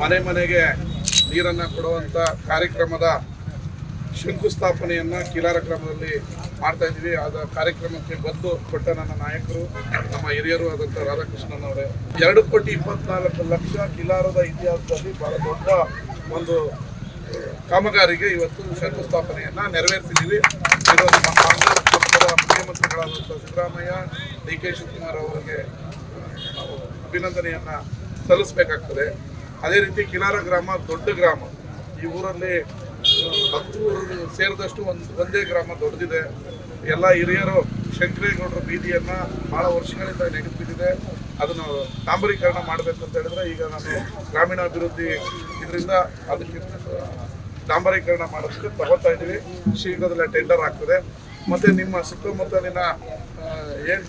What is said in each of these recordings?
ಮನೆ ಮನೆಗೆ ನೀರನ್ನು ಕೊಡುವಂಥ ಕಾರ್ಯಕ್ರಮದ ಶಂಕುಸ್ಥಾಪನೆಯನ್ನು ಕಿಲಾರ ಕ್ರಮದಲ್ಲಿ ಮಾಡ್ತಾ ಇದ್ದೀವಿ. ಆದ ಕಾರ್ಯಕ್ರಮಕ್ಕೆ ಬಂದು ಕೊಟ್ಟ ನನ್ನ ನಾಯಕರು, ನಮ್ಮ ಹಿರಿಯರು ಆದಂಥ ರಾಧಾಕೃಷ್ಣನ್ ಅವರೇ. ಎರಡು ಕೋಟಿ ಇಪ್ಪತ್ನಾಲ್ಕು ಲಕ್ಷ ಕಿಲಾರದ ಇತಿಹಾಸದಲ್ಲಿ ಬಹಳ ದೊಡ್ಡ ಒಂದು ಕಾಮಗಾರಿಗೆ ಇವತ್ತು ಶಂಕುಸ್ಥಾಪನೆಯನ್ನು ನೆರವೇರಿಸಿದ್ದೀವಿ. ಇದು ನಮ್ಮ ಕಾಂಗ್ರೆಸ್ ಪಕ್ಷದ ಮುಖ್ಯಮಂತ್ರಿಗಳಾದಂಥ ಸಿದ್ದರಾಮಯ್ಯ, ಡಿ ಕೆ ಶಿವಕುಮಾರ್ ಅವರಿಗೆ ನಾವು ಅಭಿನಂದನೆಯನ್ನು ಸಲ್ಲಿಸಬೇಕಾಗ್ತದೆ. ಅದೇ ರೀತಿ ಕಿನಾರ ಗ್ರಾಮ, ದೊಡ್ಡ ಗ್ರಾಮ, ಈ ಊರಲ್ಲಿ ಹತ್ತು ಸೇರಿದಷ್ಟು ಒಂದು, ಒಂದೇ ಗ್ರಾಮ ದೊಡ್ಡದಿದೆ. ಎಲ್ಲ ಹಿರಿಯರು ಶಂಕರೇಗೌಡರ ಬೀದಿಯನ್ನು ಭಾಳ ವರ್ಷಗಳಿಂದ ನೆಗೆದ್ಬಿಟ್ಟಿದೆ ಅದನ್ನು ಡಾಂಬರೀಕರಣ ಮಾಡಬೇಕು ಅಂತ ಹೇಳಿದ್ರೆ ಈಗ ನಾನು ಗ್ರಾಮೀಣಾಭಿವೃದ್ಧಿ ಇದರಿಂದ ಅದಕ್ಕೆ ಡಾಂಬರೀಕರಣ ಮಾಡೋದಕ್ಕೆ ತಗೋತಾ ಇದ್ದೀವಿ. ಶೀಘ್ರದಲ್ಲೇ ಟೆಂಡರ್ ಆಗ್ತದೆ. ಮತ್ತು ನಿಮ್ಮ ಸುತ್ತಮುತ್ತಲಿನ ಏನ್,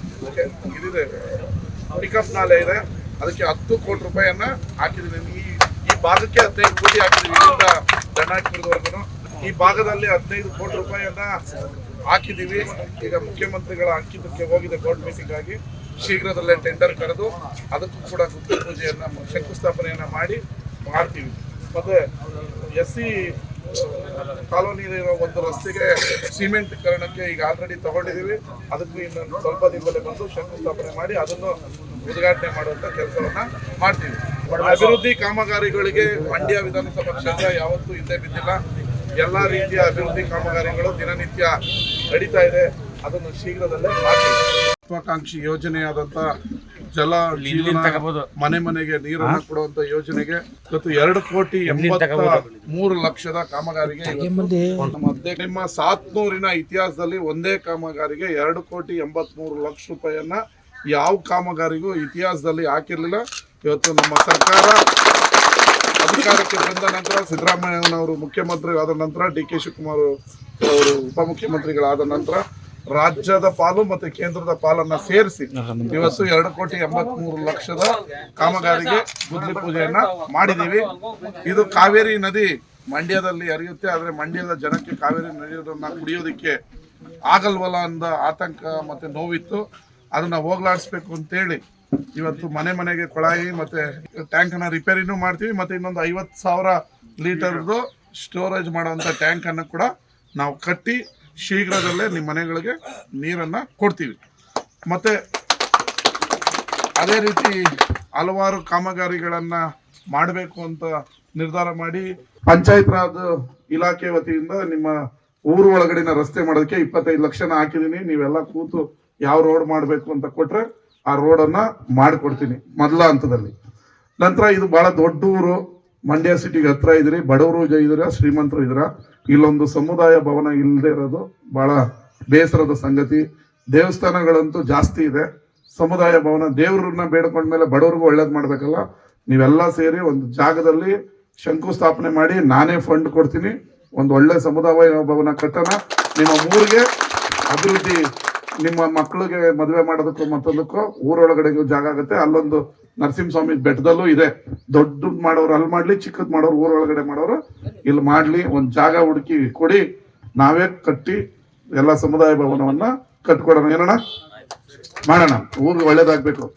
ಇದಿದೆ, ಪಿಕಪ್ ನಾಲೆ ಇದೆ. ಅದಕ್ಕೆ ಹತ್ತು ಕೋಟಿ ರೂಪಾಯಿಯನ್ನ ಹಾಕಿದ್ದೀನಿ ಈ ಈ ಭಾಗಕ್ಕೆ ಹದಿನೈದು ಕೋಟಿ ಹಾಕಿದ್ದೀವಿ ಇಲ್ಲಿಂದ ದಂಡಾಪುರದವರೆಗೂ ಈ ಭಾಗದಲ್ಲಿ ಹದಿನೈದು ಕೋಟಿ ರೂಪಾಯಿಯನ್ನ ಹಾಕಿದ್ದೀವಿ ಈಗ ಮುಖ್ಯಮಂತ್ರಿಗಳ ಅಂಕಿತಕ್ಕೆ ಹೋಗಿದೆ ಬೋರ್ಡ್ ಮೀಟಿಂಗ್ ಆಗಿ ಶೀಘ್ರದಲ್ಲೇ ಟೆಂಡರ್ ಕರೆದು ಅದಕ್ಕೂ ಕೂಡ ಗುಪ್ತ ಪೂಜೆಯನ್ನ ಶಂಕುಸ್ಥಾಪನೆಯನ್ನ ಮಾಡಿ ಮಾಡ್ತೀವಿ. ಮತ್ತೆ ಎಸ್ ಸಿ ಕಾಲೋನಿ ಇರೋ ಒಂದು ರಸ್ತೆಗೆ ಸಿಮೆಂಟ್ ಕರಣಕ್ಕೆ ಈಗ ಆಲ್ರೆಡಿ ತಗೊಂಡಿದ್ದೀವಿ. ಅದಕ್ಕೂ ಇನ್ನೊಂದು ಸ್ವಲ್ಪ ದಿನದಲ್ಲೇ ಬಂದು ಶಂಕುಸ್ಥಾಪನೆ ಮಾಡಿ ಅದನ್ನು ಉದ್ಘಾಟನೆ ಮಾಡುವಂತ ಕೆಲಸವನ್ನ ಮಾಡ್ತೀವಿ. ಅಭಿವೃದ್ಧಿ ಕಾಮಗಾರಿಗಳಿಗೆ ಮಂಡ್ಯ ವಿಧಾನಸಭಾ ಕ್ಷೇತ್ರ ಯಾವತ್ತೂ ಹಿಂದೆ ಬಿದ್ದಿಲ್ಲ. ಎಲ್ಲ ರೀತಿಯ ಅಭಿವೃದ್ಧಿ ಕಾಮಗಾರಿಗಳು ದಿನನಿತ್ಯ ನಡೀತಾ ಇದೆ. ಅದನ್ನು ಶೀಘ್ರದಲ್ಲೇ ಮಾಡ್ತೀವಿ. ಮಹತ್ವಾಕಾಂಕ್ಷಿ ಯೋಜನೆಯಾದಂತ ಜಲ ಮನೆ ಮನೆಗೆ ನೀರನ್ನು ಕೊಡುವಂತ ಯೋಜನೆಗೆ ಇವತ್ತು ಎರಡು ಕೋಟಿ ಎಂಬತ್ತ ಮೂರು ಲಕ್ಷದ ಕಾಮಗಾರಿಗೆ ನಿಮ್ಮ ಸಾತ್ನೂರಿನ ಇತಿಹಾಸದಲ್ಲಿ ಒಂದೇ ಕಾಮಗಾರಿಗೆ ಎರಡು ಕೋಟಿ ಎಂಬತ್ ಮೂರು ಲಕ್ಷ ರೂಪಾಯಿಯನ್ನ ಯಾವ ಕಾಮಗಾರಿಗೂ ಇತಿಹಾಸದಲ್ಲಿ ಹಾಕಿರ್ಲಿಲ್ಲ. ಇವತ್ತು ನಮ್ಮ ಸರ್ಕಾರ ಅಧಿಕಾರಕ್ಕೆ ಬಂದ ನಂತರ ಸಿದ್ದರಾಮಯ್ಯನವರು ಮುಖ್ಯಮಂತ್ರಿ ಆದ ನಂತರ ಡಿ ಕೆ ಶಿವಕುಮಾರ್ ಅವರು ಉಪಮುಖ್ಯಮಂತ್ರಿಗಳಾದ ನಂತರ ರಾಜ್ಯದ ಪಾಲು ಮತ್ತೆ ಕೇಂದ್ರದ ಪಾಲನ್ನ ಸೇರಿಸಿ ಇವತ್ತು ಎರಡು ಕೋಟಿ ಎಂಬತ್ ಮೂರು ಲಕ್ಷದ ಕಾಮಗಾರಿಗೆ ಗುದ್ಲಿ ಪೂಜೆಯನ್ನ ಮಾಡಿದೀವಿ ಇದು ಕಾವೇರಿ ನದಿ ಮಂಡ್ಯದಲ್ಲಿ ಹರಿಯುತ್ತೆ ಆದರೆ ಮಂಡ್ಯದ ಜನಕ್ಕೆ ಕಾವೇರಿ ನದಿಯನ್ನ ಕುಡಿಯೋದಕ್ಕೆ ಆಗಲ್ವಲ್ಲ ಅಂದ ಆತಂಕ ಮತ್ತೆ ನೋವಿತ್ತು. ಅದನ್ನ ಹೋಗ್ಲಾಡಿಸ್ಬೇಕು ಅಂತೇಳಿ ಇವತ್ತು ಮನೆ ಮನೆಗೆ ಕೊಳಾಯಿ ಮತ್ತೆ ಟ್ಯಾಂಕನ್ನು ರಿಪೇರಿನೂ ಮಾಡ್ತೀವಿ ಮತ್ತೆ ಇನ್ನೊಂದು ಐವತ್ತು ಸಾವಿರ ಲೀಟರ್ದು ಸ್ಟೋರೇಜ್ ಮಾಡುವಂತ ಟ್ಯಾಂಕ್ ಅನ್ನು ಕೂಡ ನಾವು ಕಟ್ಟಿ ಶೀಘ್ರದಲ್ಲೇ ನಿಮ್ಮ ಮನೆಗಳಿಗೆ ನೀರನ್ನು ಕೊಡ್ತೀವಿ. ಮತ್ತು ಅದೇ ರೀತಿ ಹಲವಾರು ಕಾಮಗಾರಿಗಳನ್ನು ಮಾಡಬೇಕು ಅಂತ ನಿರ್ಧಾರ ಮಾಡಿ ಪಂಚಾಯತ್ ರಾಜ್ ಇಲಾಖೆ ವತಿಯಿಂದ ನಿಮ್ಮ ಊರು ಒಳಗಡಿನ ರಸ್ತೆ ಮಾಡೋದಕ್ಕೆ ಇಪ್ಪತ್ತೈದು ಲಕ್ಷನ ಹಾಕಿದ್ದೀನಿ. ನೀವೆಲ್ಲ ಕೂತು ಯಾವ ರೋಡ್ ಮಾಡಬೇಕು ಅಂತ ಕೊಟ್ರೆ ಆ ರೋಡನ್ನು ಮಾಡಿಕೊಡ್ತೀನಿ ಮೊದಲ ಹಂತದಲ್ಲಿ. ನಂತರ ಇದು ಬಹಳ ದೊಡ್ಡ ಊರು. ಮಂಡ್ಯ ಸಿಟಿಗೆ ಹತ್ರ ಇದ್ರಿ, ಬಡವರು ಇದ್ರ ಶ್ರೀಮಂತರು ಇದ್ರ ಇಲ್ಲೊಂದು ಸಮುದಾಯ ಭವನ ಇಲ್ಲದೆ ಇರೋದು ಬಹಳ ಬೇಸರದ ಸಂಗತಿ. ದೇವಸ್ಥಾನಗಳಂತೂ ಜಾಸ್ತಿ ಇದೆ. ಸಮುದಾಯ ಭವನ ದೇವ್ರನ್ನ ಬೇಡ್ಕೊಂಡ್ಮೇಲೆ ಬಡವ್ರಿಗೂ ಒಳ್ಳೇದು ಮಾಡ್ಬೇಕಲ್ಲ. ನೀವೆಲ್ಲ ಸೇರಿ ಒಂದು ಜಾಗದಲ್ಲಿ ಶಂಕುಸ್ಥಾಪನೆ ಮಾಡಿ ನಾನೇ ಫಂಡ್ ಕೊಡ್ತೀನಿ. ಒಂದು ಒಳ್ಳೆ ಸಮುದಾಯ ಭವನ ಕಟ್ಟಣ. ನಿಮ್ಮ ಊರಿಗೆ ಅಭಿವೃದ್ಧಿ, ನಿಮ್ಮ ಮಕ್ಕಳಿಗೆ ಮದುವೆ ಮಾಡೋದಕ್ಕೂ ಮತ್ತೊಂದಕ್ಕೂ ಊರೊಳಗಡೆಗೂ ಜಾಗ ಆಗುತ್ತೆ. ಅಲ್ಲೊಂದು ನರಸಿಂಹಸ್ವಾಮಿ ಬೆಟ್ಟದಲ್ಲೂ ಇದೆ. ದೊಡ್ಡದ್ ಮಾಡೋರು ಅಲ್ಲಿ ಮಾಡ್ಲಿ, ಚಿಕ್ಕದ್ ಮಾಡೋರು ಊರೊಳಗಡೆ ಮಾಡೋರು ಇಲ್ಲಿ ಮಾಡ್ಲಿ, ಒಂದ್ ಜಾಗ ಹುಡುಕಿ ಕೊಡಿ, ನಾವೇ ಕಟ್ಟಿ ಎಲ್ಲ ಸಮುದಾಯ ಭವನವನ್ನ ಕಟ್ಕೊಡೋಣ. ಏನಣ್ಣ? ಮಾಡೋಣ. ಊರಿಗೆ ಒಳ್ಳೇದಾಗ್ಬೇಕು.